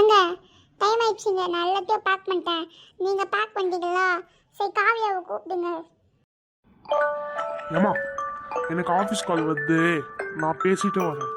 ஏங்க டைம் ஆயிடுச்சுங்க. நான் எல்லாத்தையும் பேக் பண்ணிட்டேன். நீங்கள் பேக் பண்ணிட்டீங்களா? சரி காவியாவை கூப்பிடுங்க. ஏமா எனக்கு ஆஃபீஸ் கால் வருது. நான் பேசிட்டு வரேன்.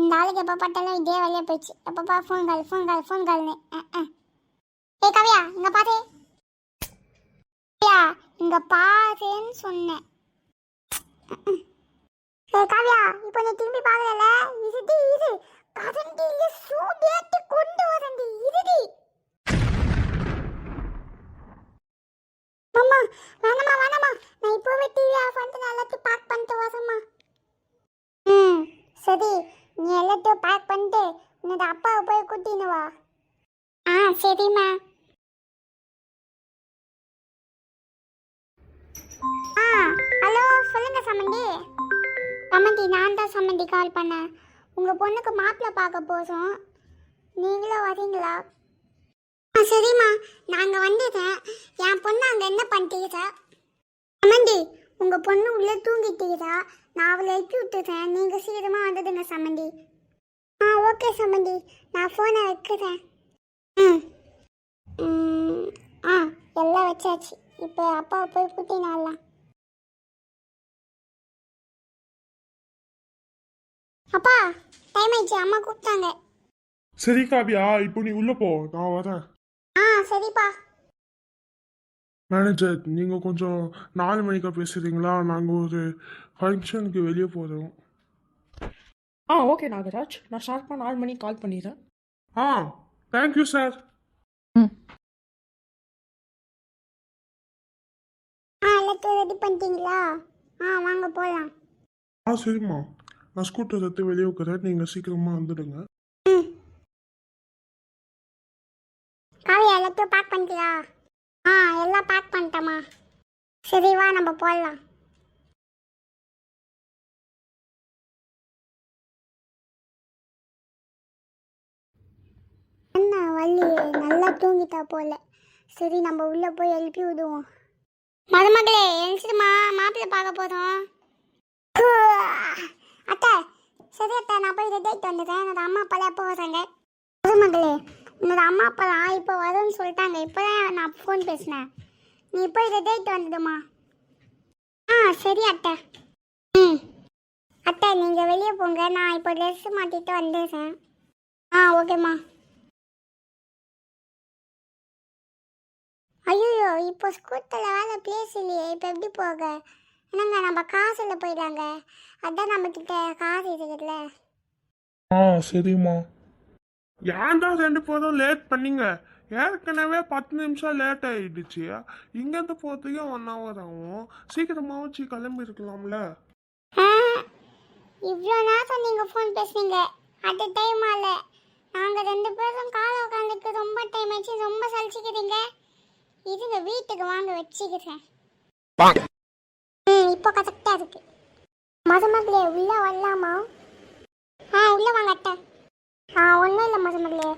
இந்த ஆளுக்கு எப்போ பார்த்தாலும் இதே வழியாக போயிடுச்சு. எப்பப்பா phone call phone call phone கால்னு ஏய் காவியா இங்கே பாரு. காவியா இங்கே பாருன்னு சொன்னேன். ஏ காவியா இப்போ நீ திரும்பி பார்க்கல இருடி இரு கரண்டியில் சூடேத்தி கொண்டு வரண்டி இருடி அம்மா வேணாமா வேணாமா நான் இப்போவே டிவி ஆஃப் பண்ணிட்டு நான் எல்லாத்தையும் பேக் பண்ணிட்டு வரேம்மா ம் சரி. நீ எல்லாத்தையும் பேக் பண்ணிட்டு உன்னோட அப்பாவை போய் கூட்டின்னு வா. ஆ சரிம்மா. ஆ ஹலோ சொல்லுங்க சமந்தி. சம்மந்தி நான் தான் சம்மந்தி கால் பண்ணேன். உங்கள் பொண்ணுக்கு மாப்பிள்ளை பார்க்க போகிறோம் நீங்களும் வரீங்களா? ஆ சரிம்மா. நாங்கள் வந்துட்டேன் என் பொண்ணு அங்கே என்ன பண்ணிட்டீங்க? சம்மந்தி உங்கள் பொண்ணு உள்ளே தூங்கிட்டீங்களா நான் அவளை எழுப்பி விட்டுறேன் நீங்கள் சீக்கிரமாக வந்துடுங்க சம்மந்தி. ஆ ஓகே சம்மந்தி. நான் ஃபோனை வைக்கிறேன். ம். ஆ எல்லாம் வச்சாச்சு. இப்போ அப்பாவை போய் கூட்டினாலாம் அப்பா டைம் ஆயிடுச்சு அம்மா கூப்பிட்டாங்க. சரி காவியா இப்போ நீ உள்ள போ. நான் வரேன். ஆ சரிப்பா. மேனேஜர் நீங்க கொஞ்சம் நாலு மணிக்கா பேசுறீங்களா? நாங்க ஒரு ஃபங்க்ஷனுக்கு வெளியே போறோம். ஆ ஓகே நாகராஜ். நான் ஷார்ப்பாக நாலு மணிக்கு கால் பண்ணிடுறேன். ஆ தேங்க்யூ சார் ஆ எல்லாத்தையும் ரெடி பண்ணிட்டீங்களா? ஆ வாங்க போகலாம் ஆ சரிம்மா. நான் ஸ்கூட்டர் எடுத்து வெளியே உட்கிறேன் நீங்க சீக்கிரமா வந்துடுங்க. காவியா எல்லாத்தையும் பேக் பண்ணிட்டியா? ஆ எல்லாம் பேக் பண்ணிட்டேம்மா. சரி வா நம்ம போடலாம் என்ன வள்ளி நல்லா தூங்கிட்டா போல. சரி நம்ம உள்ள போய் எழுப்பி விடுவோம். மருமகளே எழுச்சிடுமா மாப்பிள்ளை பார்க்க போதும் அத்தை சரி அத்தை நான் போய் ரெடி ஆகிட்டு வந்துட்டேன். என்னோட அம்மா அப்பாலாம் எப்போ வராங்க மருமகளே உன்னோட அம்மா அப்பாலாம் இப்போ வரும்னு சொல்லிட்டாங்க. இப்போ தான் நான் ஃபோன் பேசினேன். நீ போய் ரெடி ஆகிட்டு வந்துடுமா? ஆ சரி அத்தை. ம். அத்தை நீங்கள் வெளியே போங்க. நான் இப்போ ட்ரெஸ் மாட்டிட்டு வந்துடுறேன். ஆ ஓகேம்மா. ஐயோ இப்போ ஸ்கூட்டரில் வேலை பிளேஸ் இல்லையே இப்போ எப்படி போக? என்னங்க நம்ம காசில் போயிடலாங்க அதான் நம்மக்கிட்ட காசு இருக்குதுல்ல ஆ சரிம்மா. ஏன் தான் ரெண்டு பேரும் லேட் பண்ணீங்க? ஏற்கனவே பத்து நிமிஷம் லேட் ஆயிடுச்சு. இங்கேருந்து போகிறதுக்கே ஒன் ஹவர் ஆகும். சீக்கிரமாக வச்சு கிளம்பி இருக்கலாம்ல. இவ்வளோ நேரம் நீங்கள் ஃபோன் பேசுனீங்க. அது டைம் ஆல நாங்கள் ரெண்டு பேரும் காலை உட்காந்துக்கு ரொம்ப டைம் ஆச்சு. ரொம்ப சலிச்சுக்கிறீங்க. இதுங்க வீட்டுக்கு வாங்க வச்சுக்கிறேன். இப்போ கரெக்டாக இருக்கு. மதுமகளே உள்ளே வரலாமா? ஆ உள்ளே வாங்க அட்டை ஆ ஒன்றும் இல்லை மதுமகளே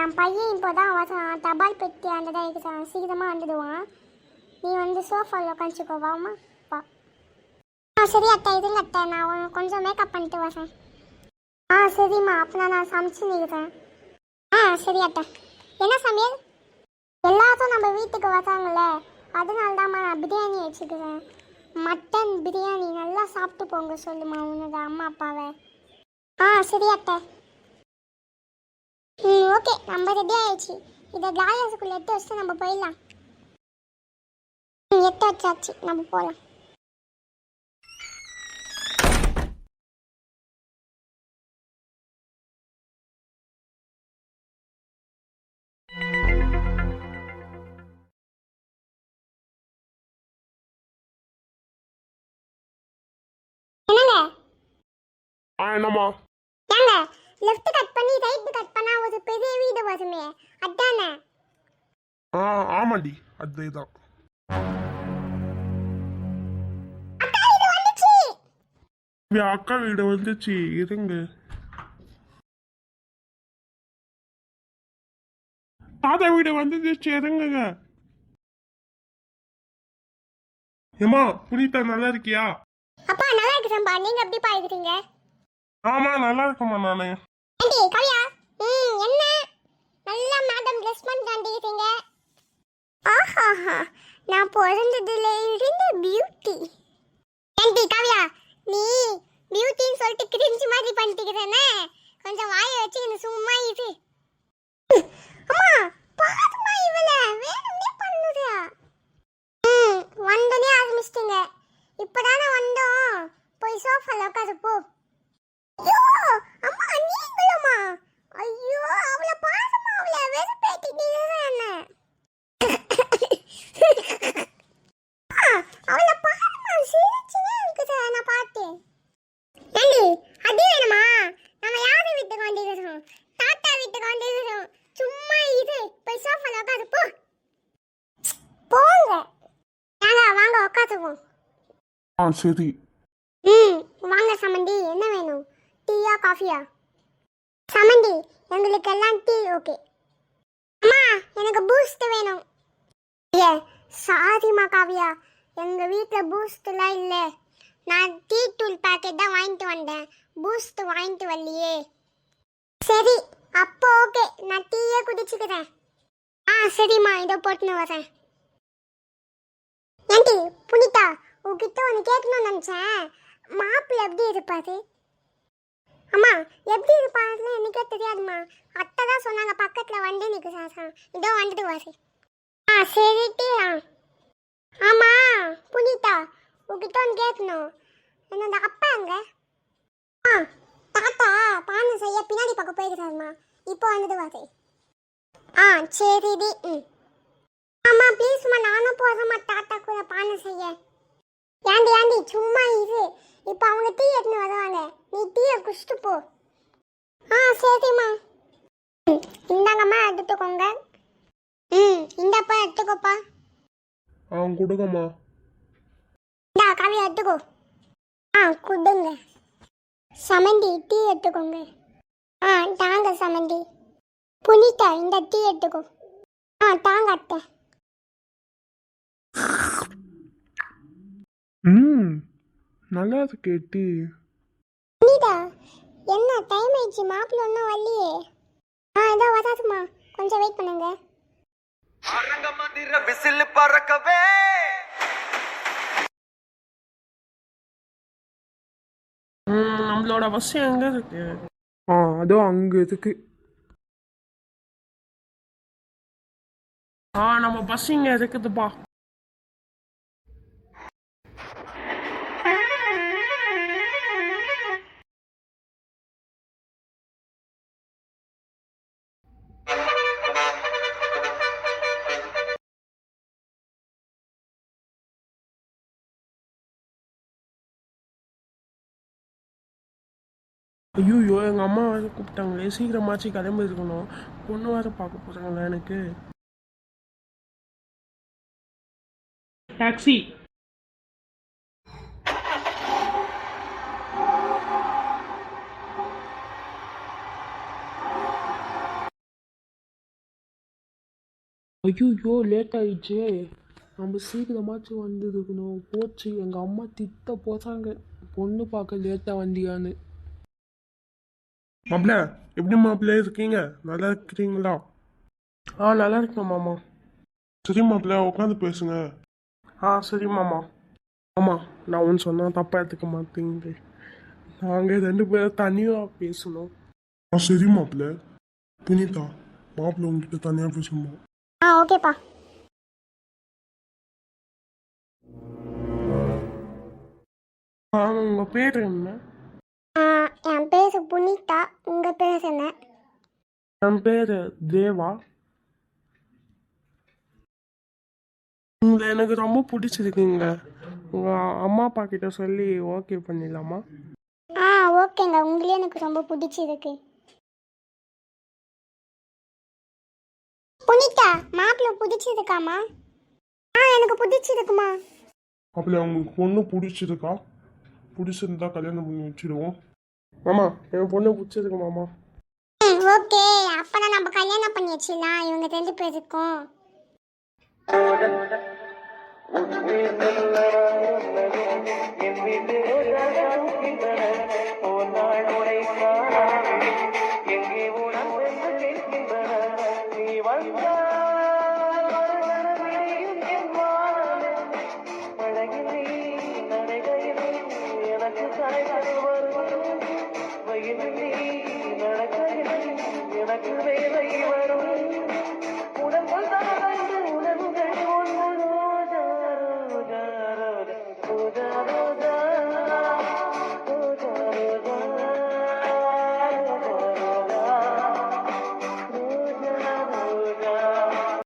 என் பையன் இப்போ தான் வசான் தபால் பெட்டி அந்த தான் இருக்கிறான் சீக்கிரமாக வந்துடுவான். நீ வந்து சோஃபாவில் உட்காந்துக்கோ வாமா வா. ஆ சரி அத்தை. இருங்க அத்தை. நான் கொஞ்சம் மேக்கப் பண்ணிட்டு வரேன். ஆ சரிம்மா. அப்போ நான் சமைச்சு நிற்கிறேன் ஆ சரி அத்தை. என்ன சமையல்? எல்லாரும் நம்ம வீட்டுக்கு வராங்களே அதனால தான்மா நான் பிரியாணி வச்சுக்கிறேன். மட்டன் பிரியாணி நல்லா சாப்பிட்டு போங்க சொல்லுமா உன்னோட அம்மா அப்பாவை. ஆ சரி அத்தை. ம் ஓகே நம்ம ரெடி ஆயிடுச்சு. இதை கிளாஸுக்குள்ளே எடுத்து வச்சுட்டு நம்ம போயிடலாம். ம் எடுத்து வச்சாச்சு நம்ம போகலாம். ஆ என்னம்மா? ஏங்க லெஃப்ட் கட் பண்ணி ரைட் கட் பண்ணா ஒரு பெரிய வீடு வருமே. அதானே? ஆ ஆமாண்டி. அதே தான் அக்கா வீடு வந்துச்சு. இருங்க. தாத்தா வீடு வந்துச்சு இறங்குங்க ஏமா புனிதா நல்லா இருக்கியா? அப்பா நல்லா இருக்கிறேன்பா. நீங்க எப்படிப்பா இருக்கிறீங்க? ஆமா நல்லா இருக்குமா நானு. ஆண்டி கவியா? ம் என்ன? நல்லா மேடம் ட்ரெஸ் பண்ணிட்டு ஆஹா ஆஹாஹா நான் பிறந்ததுல இருந்து பியூட்டி ஆண்டி கவியா நீ பியூட்டின்னு சொல்லிட்டு கிரிஞ்சு மாதிரி பண்ணிட்டுக்கிறேனே கொஞ்சம் வாயை வச்சு என்ன சும்மா இது அம்மா பாத்துமா இவள. வேணும்னே பண்ணுதா ம் வந்தோடனே ஆரம்பிச்சிட்டீங்க. இப்பதானே வந்தோம். போய் சோஃபால உட்காந்து போ. ஆ சரி. ம் வாங்க சமந்தி என்ன வேணும்? டீயா காஃபியா? சமந்தி எங்களுக்கு எல்லாம் டீ ஓகே. அம்மா எனக்கு பூஸ்ட் வேணும். ஏ சாரிம்மா காவியா. எங்க வீட்டில் பூஸ்ட்லாம் இல்லை. நான் டீ தூள் பாக்கெட் தான் வாங்கிட்டு வந்தேன். பூஸ்ட் வாங்கிட்டு வரலையே. சரி அப்போ ஓகே. நான் டீயே குடிச்சுக்கிறேன். ஆ சரிம்மா இதோ போட்டுன்னு வரேன். ஏண்டி புனிதா உங்ககிட்ட ஒன்று கேட்கணும்னு நினச்சேன். மாப்பிள்ளை எப்படி இருப்பாரு? அம்மா எப்படி இருப்பாருன்னு எனக்கே தெரியாதும்மா. அத்தை தான் சொன்னாங்க பக்கத்தில் வண்டி நிற்கு சாசா இதோ வந்துட்டு வாசி. ஆ சரிட்டு. ஆ ஆமாம் புனிதா உங்ககிட்ட ஒன்று கேட்கணும் என்னோட அப்பா எங்க? ஆ தாத்தா பானை செய்ய பின்னாடி பக்கம் போயிருக்காருமா இப்போ வந்துட்டு வாசி. ஆ சரிடி ம். ஆமாம் ப்ளீஸ்மா நானும் போகிறேம்மா தாத்தா கூட பானை செய்ய. ஏண்டி ஏண்டி சும்மா இரு. இப்போ அவங்க டீ எடுத்துன்னு வருவாங்க. நீ டீயை குடிச்சிட்டு போ. ஆ சரிம்மா. இந்தாங்கம்மா எடுத்துக்கோங்க. ம் இந்தாப்பா எடுத்துக்கோப்பா. ஆ கொடுங்கம்மா. இந்தா காவியா எடுத்துக்கோ. ஆ கொடுங்க. சமந்தி டீ எடுத்துக்கோங்க. ஆ தாங்க சமந்தி. புனிதா இந்த டீ எடுத்துக்கோ. ஆ தாங்க அத்தை. ம். நல்லா இருக்கு டீ புனிதா என்ன டைம் ஆயிடுச்சு? மாப்பிள்ளை ஒன்றும் வரலையே. ஆ இதோ வராதுமா கொஞ்சம் வெயிட் பண்ணுங்க. அரங்க மந்திர விசில் பறக்கவே. ம், நம்மளோட பஸ் எங்க இருக்கு. ஆ அதோ அங்க இருக்கு. ஆ நம்ம பஸ் இங்க இருக்குதுப்பா. ஐயோ எங்கள் அம்மா வேறு கூப்பிட்டாங்களே. சீக்கிரமாச்சு கிளம்பி இருக்கணும் பொண்ணு வேறு பார்க்க போகிறாங்களா எனக்கு. டாக்ஸி. ஐயோ லேட் ஆயிடுச்சு நம்ம சீக்கிரமாச்சும் வந்துருக்கணும். போச்சு. எங்கள் அம்மா திட்ட போகிறாங்க பொண்ணு பார்க்க லேட்டாக வந்தியான்னு. மாப்பிள்ள எப்படி மாப்பிள்ள இருக்கீங்க? நல்லா இருக்கிறீங்களா? ஆ நல்லா இருக்கேன் மாமா. சரி மாப்பிள்ள உட்காந்து பேசுங்க. ஆ சரி மாமா. ஆமாம் நான் ஒன்று சொன்னால் தப்பாக எடுத்துக்க மாட்டேங்குது நாங்கள் ரெண்டு பேரும் தனியாக பேசணும். ஆ சரி மாப்பிள்ள புனிதா மாப்பிள்ள உங்ககிட்ட தனியாக பேசணுமா? ஆ ஓகேப்பா. ஆ உங்கள் பேர் என்ன? என் பேர் புனிதா. உங்க பேர் என்ன? என் பேர் தேவா. உங்களை எனக்கு ரொம்ப பிடிச்சிருக்குங்க உங்கள் அம்மா அப்பா கிட்ட சொல்லி ஓகே பண்ணிடலாமா? ஆ ஓகேங்க. உங்களே எனக்கு ரொம்ப பிடிச்சிருக்கு. புனிதா மாப்பிள்ளை பிடிச்சிருக்காமா? ஆ எனக்கு பிடிச்சிருக்குமா? மாப்பிள்ள உங்களுக்கு பொண்ணு பிடிச்சிருக்கா? பிடிச்சிருந்தா கல்யாணம் பண்ணி வச்சிடுவோம் மாமா என் பொண்ணு பிடிச்சிருக்கு மாமா ம் ஓகே அப்பனா நம்ம கல்யாணம் பண்ணி வச்சிடலாம் இவங்க ரெண்டு பேருக்கும் உன்னை வீட்டு எனக்கு வேலை வரும் உடம்புள்